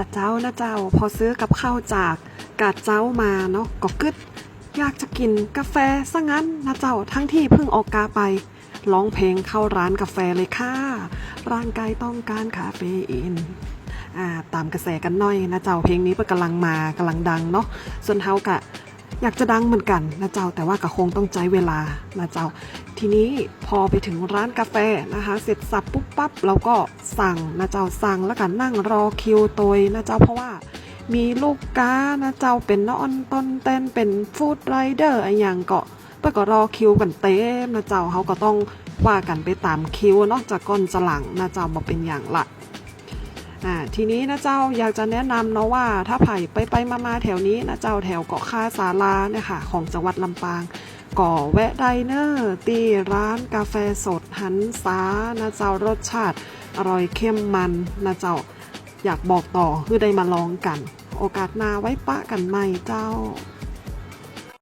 แต่เจ้านะเจ้าพอซื้อกับข้าวจากกาดเจ้ามาเนาะก็กึดอยากจะกินกาแฟซะงั้นนะเจ้าทั้งที่เพิ่งออกกาไปร้องเพลงเข้าร้านกาแฟเลยค่ะร่างกายต้องการคาเฟอีนอ่าตามกระแสกันหน่อยนะเจ้าเพลงนี้กำลังมากำลังดังเนาะส่วนเฮากะอยากจะดังเหมือนกันนะเจ้าแต่ว่าก็คงต้องใจเวลานะเจ้า ทีนี้พอไปถึงร้านกาแฟนะคะ เสร็จสับปุ๊บปั๊บเราก็สั่งนะเจ้าสั่งแล้วกันนั่งรอคิวตัวนะเจ้าเพราะว่ามีลูกค้านะเจ้าเป็นนอนต้นเต้นเป็นฟู้ดไรเดอร์อะไรอย่างก็เพื่อก็รอคิวกันเต็มนะเจ้าเขาก็ต้องว่ากันไปตามคิวนาะจากก้นจะหลังนะเจ้ามาเป็นอย่างละอ่าทีนี้นะเจ้าอยากจะแนะนำเนาะว่าถ้าไผ่ไปไปมามาแถวนี้นะเจ้าแถวเกาะคาสาลาเนี่ยค่ะของจังหวัดลำปาง ก่อแวะไดเนอร์ตีร้านกาแฟสดหันซานะเจ้ารสชาติ อร่อยเข้มมันนะเจ้าอยากบอกต่อคือได้มาลองกัน โอกาสหน้าไว้ปะกันใหม่เจ้า